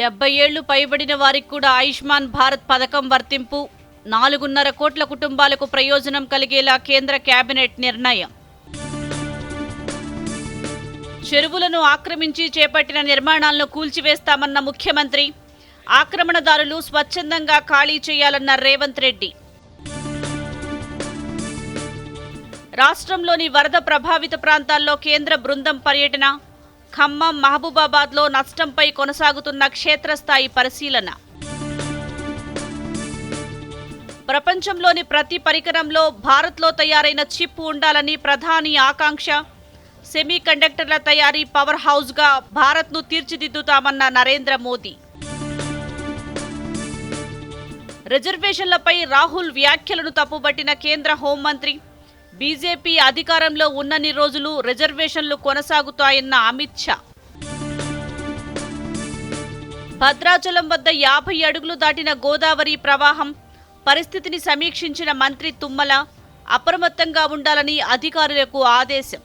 డెబ్బై ఏళ్ళు పైబడిన వారికి కూడా ఆయుష్మాన్ భారత్ పథకం వర్తింపు. నాలుగున్నర కోట్ల కుటుంబాలకు ప్రయోజనం కలిగేలా కేంద్ర కేబినెట్ నిర్ణయం. చెరువులను ఆక్రమించి చేపట్టిన నిర్మాణాలను కూల్చివేస్తామన్న ముఖ్యమంత్రి. ఆక్రమణదారులు స్వచ్ఛందంగా ఖాళీ చేయాలన్న రేవంత్ రెడ్డి. రాష్ట్రంలోని వరద ప్రభావిత ప్రాంతాల్లో కేంద్ర బృందం పర్యటన. ఖమ్మం మహబూబాబాద్లో నష్టంపై కొనసాగుతున్న క్షేత్రస్థాయి పరిశీలన. ప్రపంచంలోని ప్రతి పరికరంలో భారత్లో తయారైన చిప్ ఉండాలని ప్రధాని ఆకాంక్ష. సెమీ కండక్టర్ల తయారీ పవర్ హౌస్గా భారత్ను తీర్చిదిద్దుతామన్న నరేంద్ర మోదీ. రిజర్వేషన్లపై రాహుల్ వ్యాఖ్యలను తప్పుబట్టిన కేంద్ర హోంమంత్రి బీజేపీ అధికారంలో ఉన్నన్ని రోజులు రిజర్వేషన్లు కొనసాగుతాయన్న అమిత్ షా. భద్రాచలం వద్ద యాభై అడుగులు దాటిన గోదావరి ప్రవాహం పరిస్థితిని సమీక్షించిన మంత్రి తుమ్మల అప్రమత్తంగా ఉండాలని అధికారులకు ఆదేశం.